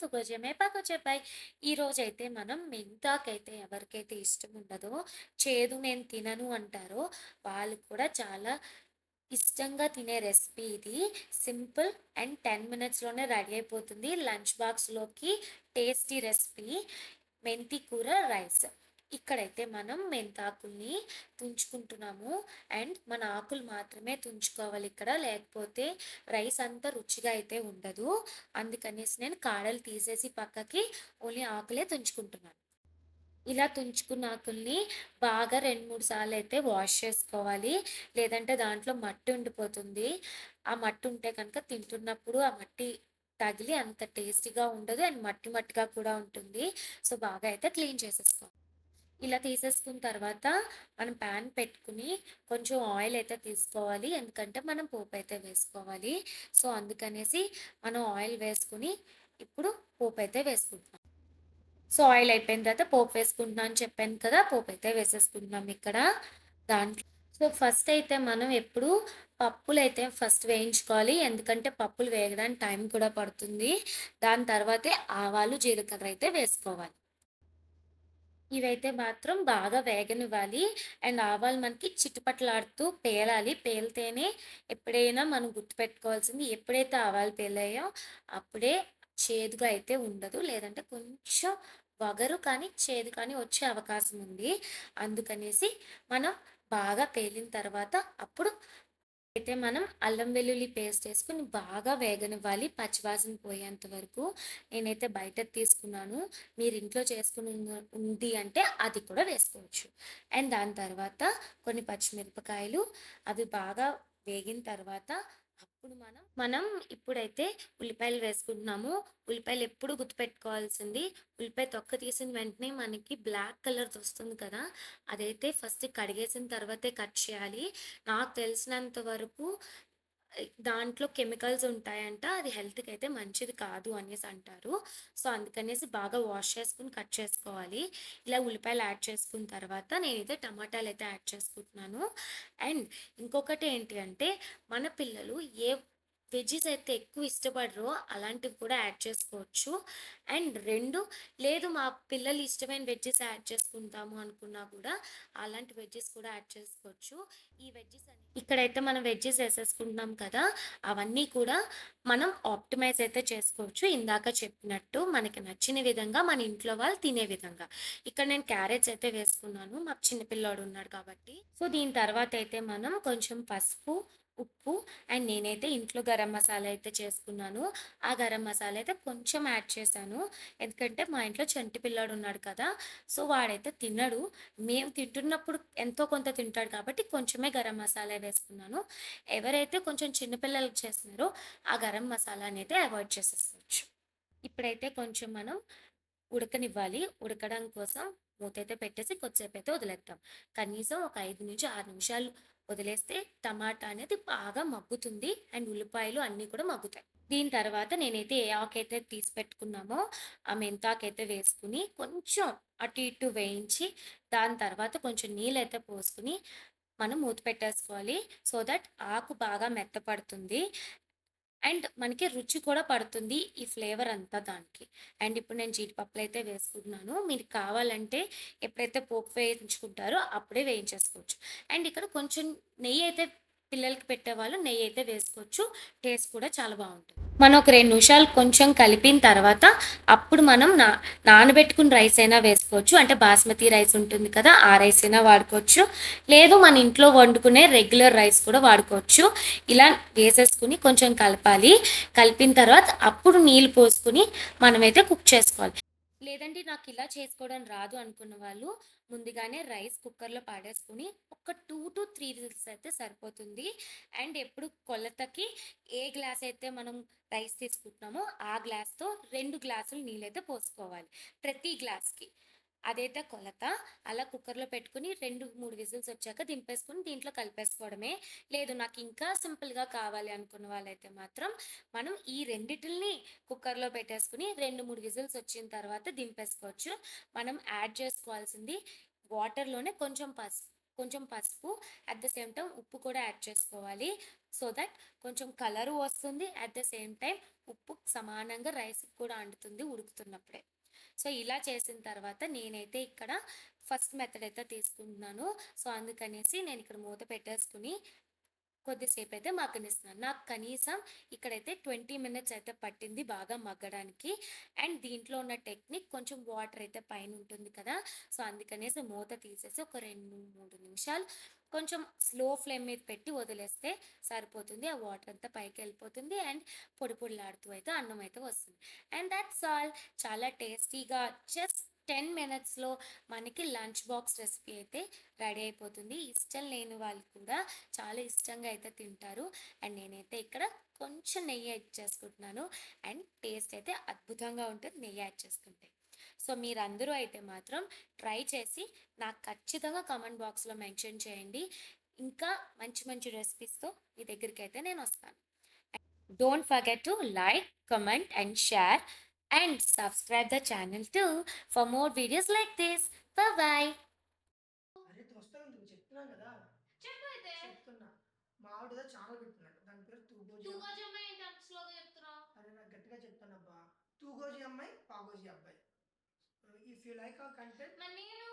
తుగోజమే పగొజెపాయ్. ఈరోజైతే మనం మెంతాకైతే ఎవరికైతే ఇష్టం ఉండదో, చేదు నేను తినను అంటారో, వాళ్ళు కూడా చాలా ఇష్టంగా తినే రెసిపీ ఇది. సింపుల్ అండ్ 10 మినిట్స్‌లోనే రెడీ అయిపోతుంది. లంచ్ బాక్స్‌లోకి టేస్టీ రెసిపీ మెంతి కూర రైస్. ఇక్కడైతే మనం మెంతాకుల్ని తుంచుకుంటున్నాము. అండ్ మన ఆకులు మాత్రమే తుంచుకోవాలి ఇక్కడ. లేకపోతే రైస్ అంతా రుచిగా అయితే ఉండదు. అందుకనేసి నేను కాడలు తీసేసి పక్కకి ఓన్లీ ఆకులే తుంచుకుంటున్నాను. ఇలా తుంచుకున్న ఆకుల్ని బాగా రెండు మూడు సార్లు అయితే వాష్ చేసుకోవాలి. లేదంటే దాంట్లో మట్టి ఉండిపోతుంది. ఆ మట్టి ఉంటే కనుక తింటున్నప్పుడు ఆ మట్టి తగిలి అంత టేస్టీగా ఉండదు. అండ్ మట్టి మట్టిగా కూడా ఉంటుంది. సో, బాగా అయితే క్లీన్ చేసేసుకోవాలి. ఇలా తీసేసుకున్న తర్వాత మనం పాన్ పెట్టుకుని కొంచెం ఆయిల్ అయితే తీసుకోవాలి. ఎందుకంటే మనం పోపు అయితే వేసుకోవాలి. సో, అందుకనేసి మనం ఆయిల్ వేసుకొని ఇప్పుడు పోపు అయితే వేసుకుంటున్నాం. సో, ఆయిల్ అయిపోయిన తర్వాత పోపు వేసుకుంటున్నాం అని చెప్పాను కదా! పోపు అయితే వేసేసుకుంటున్నాం ఇక్కడ. దాంట్లో సో, ఫస్ట్ అయితే మనం ఎప్పుడు పప్పులు అయితే ఫస్ట్ వేయించుకోవాలి. ఎందుకంటే పప్పులు వేయడానికి టైం కూడా పడుతుంది. దాని తర్వాతే ఆవాలు, జీలకర్ర అయితే వేసుకోవాలి. ఇవైతే మాత్రం బాగా వేగనివ్వాలి. అండ్ ఆవాలు మనకి చిట్టుపట్లాడుతూ పేలాలి. పేలితేనే ఎప్పుడైనా మనం గుర్తుపెట్టుకోవాల్సింది ఎప్పుడైతే ఆవాలు పేలాయో అప్పుడే చేదుగా అయితే ఉండదు. లేదంటే కొంచెం వగరు కానీ, చేదు కానీ వచ్చే అవకాశం ఉంది. అందుకనేసి మనం బాగా పేలిన తర్వాత అప్పుడు అయితే మనం అల్లం వెల్లుల్లి పేస్ట్ వేసుకుని బాగా వేగనివ్వాలి. పచ్చివాసన పోయేంత వరకు. నేనైతే బయట తీసుకున్నాను. మీరు ఇంట్లో చేసుకుని ఉంది అంటే అది కూడా వేసుకోవచ్చు. అండ్ దాని తర్వాత కొన్ని పచ్చిమిరపకాయలు అవి బాగా వేగిన తర్వాత ఇప్పుడు మనం మనం ఇప్పుడైతే ఉల్లిపాయలు వేసుకుంటున్నాము. ఉల్లిపాయలు ఎప్పుడు గుర్తుపెట్టుకోవాల్సింది ఉల్లిపాయ తొక్క తీసిన వెంటనే మనకి బ్లాక్ కలర్‌ది వస్తుంది కదా! అదైతే ఫస్ట్ కడిగేసిన తర్వాతే కట్ చేయాలి. నాకు తెలిసినంత వరకు దాంట్లో కెమికల్స్ ఉంటాయంట. అది హెల్త్కి అయితే మంచిది కాదు అనేసి అంటారు. సో, అందుకనేసి బాగా వాష్ చేసుకుని కట్ చేసుకోవాలి. ఇలా ఉల్లిపాయలు యాడ్ చేసుకున్న తర్వాత నేనైతే టమాటాలు అయితే యాడ్ చేసుకుంటున్నాను. అండ్ ఇంకొకటి ఏంటి అంటే మన పిల్లలు ఏ వెజ్జీస్ అయితే ఎక్కువ ఇష్టపడరో అలాంటివి కూడా యాడ్ చేసుకోవచ్చు. అండ్ రెండు లేదు మా పిల్లలు ఇష్టమైన వెజ్జెస్ యాడ్ చేసుకుంటాము అనుకున్నా కూడా అలాంటి వెజ్జెస్ కూడా యాడ్ చేసుకోవచ్చు. ఈ వెజ్జెస్ ఇక్కడైతే మనం వెజ్జెస్ వేసేసుకుంటున్నాం కదా! అవన్నీ కూడా మనం ఆప్టిమైజ్ అయితే చేసుకోవచ్చు. ఇందాక చెప్పినట్టు మనకి నచ్చిన విధంగా మన ఇంట్లో వాళ్ళు తినే విధంగా. ఇక్కడ నేను క్యారెట్స్ అయితే వేసుకున్నాను. మాకు చిన్న పిల్లోడు ఉన్నాడు కాబట్టి. సో, దీని తర్వాత అయితే మనం కొంచెం పసుపు, ఉప్పు అండ్ నేనైతే ఇంట్లో గరం మసాలా అయితే చేసుకున్నాను. ఆ గరం మసాలా అయితే కొంచెం యాడ్ చేశాను. ఎందుకంటే మా ఇంట్లో చంటి పిల్లోడు ఉన్నాడు కదా! సో, వాడైతే తినడు. మేము తింటున్నప్పుడు ఎంతో కొంత తింటాడు కాబట్టి కొంచెమే గరం మసాలా వేసుకున్నాను. ఎవరైతే కొంచెం చిన్నపిల్లలకు చేస్తున్నారో ఆ గరం మసాలానైతే అవాయిడ్ చేసేసుకోవచ్చు. ఇప్పుడైతే కొంచెం మనం ఉడకనివ్వాలి. ఉడకడం కోసం మూతైతే పెట్టేసి కొద్దిసేపు అయితే వదిలేద్దాం. కనీసం ఒక 5-6 నిమిషాలు వదిలేస్తే టమాటా అనేది బాగా మగ్గుతుంది. అండ్ ఉల్లిపాయలు అన్నీ కూడా మగ్గుతాయి. దీని తర్వాత నేనైతే ఏ ఆకైతే తీసి పెట్టుకున్నామో ఆ మెంతాకైతే వేసుకుని కొంచెం అటు ఇటు వేయించి దాని తర్వాత కొంచెం నీళ్ళైతే పోసుకొని మనం మూత పెట్టేసుకోవాలి. సో దట్ ఆకు బాగా మెత్తపడుతుంది. అండ్ మనకి రుచి కూడా పడుతుంది. ఈ ఫ్లేవర్ అంతా దానికి. అండ్ ఇప్పుడు నేను జీడిపప్పులు అయితే వేసుకుంటున్నాను. మీరు కావాలంటే ఎప్పుడైతే పోపు వేయించుకుంటారో అప్పుడే వేయించేసుకోవచ్చు. అండ్ ఇక్కడ కొంచెం నెయ్యి అయితే పిల్లలకి పెట్టేవాళ్ళు నెయ్యి అయితే వేసుకోవచ్చు. టేస్ట్ కూడా చాలా బాగుంటుంది మనం ఒక రెండు నిమిషాలు కొంచెం కలిపిన తర్వాత అప్పుడు మనం నా నానబెట్టుకున్న రైస్ అయినా వేసుకోవచ్చు. అంటే బాస్మతి రైస్ ఉంటుంది కదా! ఆ రైస్ అయినా వాడుకోవచ్చు. లేదు మన ఇంట్లో వండుకునే రెగ్యులర్ రైస్ కూడా వాడుకోవచ్చు. ఇలా వేసేసుకొని కొంచెం కలపాలి. కలిపిన తర్వాత అప్పుడు నీళ్ళు పోసుకొని మనమైతే కుక్ చేసుకోవాలి. లేదంటే నాకు ఇలా చేసుకోవడం రాదు అనుకున్న వాళ్ళు ముందుగానే రైస్ కుక్కర్‌లో పాడేసుకొని ఒక 2-3 విజిల్స్ అయితే సరిపోతుంది. అండ్ ఎప్పుడు కొలతకి ఏ గ్లాస్ అయితే మనం రైస్ తీసుకుంటున్నామో ఆ గ్లాస్‌తో రెండు గ్లాసులు నీళ్ళైతే పోసుకోవాలి. ప్రతి గ్లాస్‌కి. అదైతే కొలత. అలా కుక్కర్‌లో పెట్టుకొని 2, 3 విజిల్స్ వచ్చాక దింపేసుకొని దీంట్లో కలిపేసుకోవడమే. లేదు నాకు ఇంకా సింపుల్‌గా కావాలి అనుకున్న వాళ్ళైతే మాత్రం మనం ఈ రెండిటిల్ని కుక్కర్‌లో పెట్టేసుకుని రెండు మూడు విజిల్స్ వచ్చిన తర్వాత దింపేసుకోవచ్చు. మనం యాడ్ చేసుకోవాల్సింది వాటర్‌లోనే కొంచెం పసుపు కొంచెం పసుపు అట్ ద సేమ్ టైం ఉప్పు కూడా యాడ్ చేసుకోవాలి సో దట్ కొంచెం కలరు వస్తుంది అట్ ద సేమ్ టైం ఉప్పు సమానంగా రైస్కి కూడా అంటుతుంది ఉడుకుతున్నప్పుడే సో ఇలా చేసిన తర్వాత నేనైతే ఇక్కడ ఫస్ట్ మెథడ్ అయితే తీసుకుంటున్నాను. సో అందుకనేసి నేను ఇక్కడ మూత పెట్టేసుకుని కొద్దిసేపు అయితే మగ్గనిస్తున్నాను. నాకు కనీసం ఇక్కడైతే ట్వంటీ మినిట్స్ అయితే పట్టింది బాగా మగ్గడానికి. అండ్ దీంట్లో ఉన్న టెక్నిక్ కొంచెం వాటర్ అయితే పైన ఉంటుంది కదా. సో అందుకనేసి మూత తీసేసి ఒక రెండు మూడు నిమిషాలు కొంచెం స్లో ఫ్లేమ్ మీద పెట్టి వదిలేస్తే సరిపోతుంది. ఆ వాటర్ అంతా పైకి వెళ్ళిపోతుంది అండ్ పొడి పొడిలాడుతూ అయితే అన్నం అయితే వస్తుంది. And that's all. చాలా టేస్టీగా జస్ట్ టెన్ మినిట్స్లో మనకి లంచ్ బాక్స్ రెసిపీ అయితే రెడీ అయిపోతుంది. ఇష్టం లేని వాళ్ళు కూడా చాలా ఇష్టంగా అయితే తింటారు. అండ్ నేనైతే ఇక్కడ కొంచెం నెయ్యి యాడ్ చేసుకుంటున్నాను. అండ్ టేస్ట్ అయితే అద్భుతంగా ఉంటుంది నెయ్యి యాడ్ చేసుకుంటే. సో మీరందరూ అయితే మాత్రం ట్రై చేసి నాకు ఖచ్చితంగా కామెంట్ బాక్స్లో మెన్షన్ చేయండి. ఇంకా మంచి మంచి రెసిపీస్తో మీ దగ్గరికి అయితే నేను వస్తాను. Don't forget to like comment and share. And subscribe the channel too for more videos like this. Bye bye. అరే వస్తాను నువ్వు చెప్తున్నాను కదా. చెప్పు అయితే. చెప్తున్నా. మా ఆవిడ ఛానల్ పెడుతున్నాడు. దాని పేరు తూగోజీ తూగోజీ అమ్మాయి ఏంటి అంత స్లోగా చెప్తున్నావు? అరే నాకు గట్టిగా చెప్తానబ్బా తూగోజీ అమ్మాయి పాగోజీ అబ్బాయి. If you like our content మరి నేను?